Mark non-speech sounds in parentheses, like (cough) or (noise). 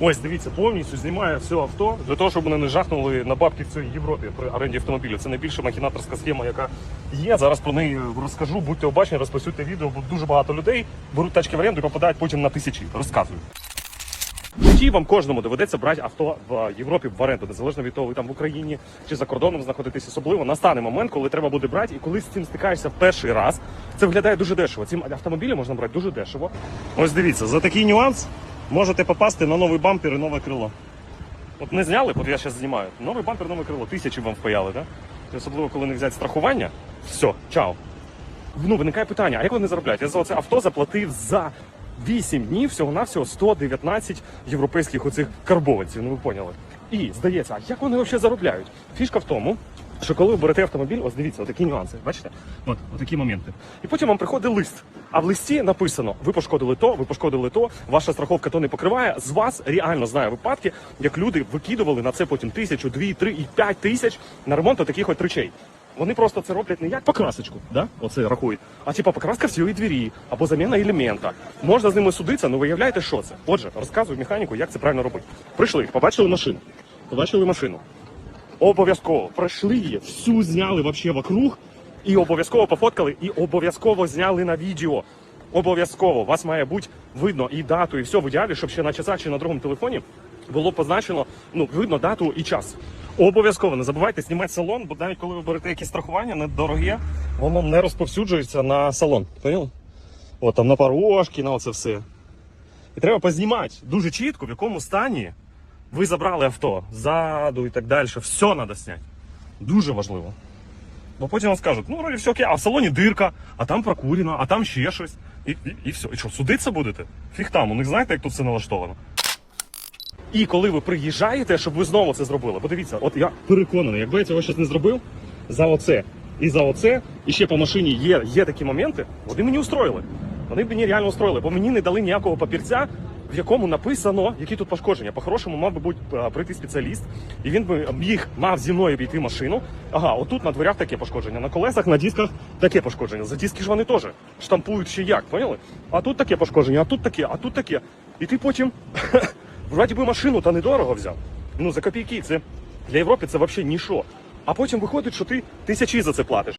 Ось дивіться, повністю знімає все авто для того, щоб вони не жахнули на бабки в цій Європі при оренді автомобілів. Це найбільша махінаторська схема, яка є. Зараз про неї розкажу. Будьте обачні, розпосюдьте відео, бо дуже багато людей беруть тачки в оренду і попадають потім на тисячі. Розказую. Тоді вам кожному доведеться брати авто в Європі в оренду, незалежно від того, ви там в Україні чи за кордоном знаходитесь особливо. Настане момент, коли треба буде брати, і коли з цим стикаєшся перший раз, це виглядає дуже дешево. Ці автомобілі можна брати дуже дешево. Ось дивіться, за такий нюанс можете попасти на новий бампер і нове крило. От не зняли, от я зараз знімаю. Новий бампер, нове крило, тисячі вам впаяли, так? Да? Особливо, коли не взяти страхування, все, чао. Ну, виникає питання, а як вони заробляють? Я за це авто заплатив за 8 днів всього-навсього 119 європейських оцих карбованців, ну ви поняли. І здається, а як вони взагалі заробляють? Фішка в тому, що коли ви берете автомобіль, ось дивіться, отакі нюанси, бачите? От, отакі моменти. І потім вам приходить лист. А в листі написано: ви пошкодили то, ви пошкодили то, ваша страховка то не покриває. З вас реально знаю випадки, як люди викидували на це потім тисячу, дві, три і п'ять тисяч на ремонт таких от речей. Вони просто це роблять не як покрасочку, да? оце рахують, а типа покраска всієї двері або заміна елемента. Можна з ними судитися, але виявляєте, що це. Отже, розказую механіку, як це правильно робити. Прийшли, побачили машину. Побачили машину. Обов'язково пройшли її, всю зняли вообще вокруг, і обов'язково пофоткали, і обов'язково зняли на відео. Обов'язково вас має бути видно і дату, і все в ідеалі, щоб ще на часах чи на другому телефоні було позначено, ну, видно дату і час. Обов'язково не забувайте знімати салон, бо навіть коли ви берете якісь страхування недороге, воно не розповсюджується на салон. Поняли? От там на порожки, на оце все. І треба познімати дуже чітко, в якому стані ви забрали авто ззаду і так далі. Все треба зняти. Дуже важливо. Бо потім вам скажуть, ну вроді все окей, а в салоні дирка, а там прокурено, а там ще щось. І, і, і все. І що, судитися будете? Фіг там, у них знаєте, як тут все налаштовано. І коли ви приїжджаєте, щоб ви знову це зробили. Подивіться, от я переконаний, якби я цього щось не зробив, за оце і за оце, і ще по машині є, є такі моменти, вони мені устроїли. Вони б мені реально устроїли, бо мені не дали ніякого папірця, в якому написано, які тут пошкодження. По-хорошому мав би бути е, прийти спеціаліст, і він би міг мав зі мною обійти машину. Ага, отут на дверях таке пошкодження, на колесах, на дисках таке пошкодження. За диски ж вони теж штампують ще як, поняли? А тут таке пошкодження, а тут таке, а тут таке. І ти потім (laughs) вроді би машину та недорого взяв. Ну за копійки це для Європи це взагалі ніщо. А потім виходить, що ти тисячі за це платиш.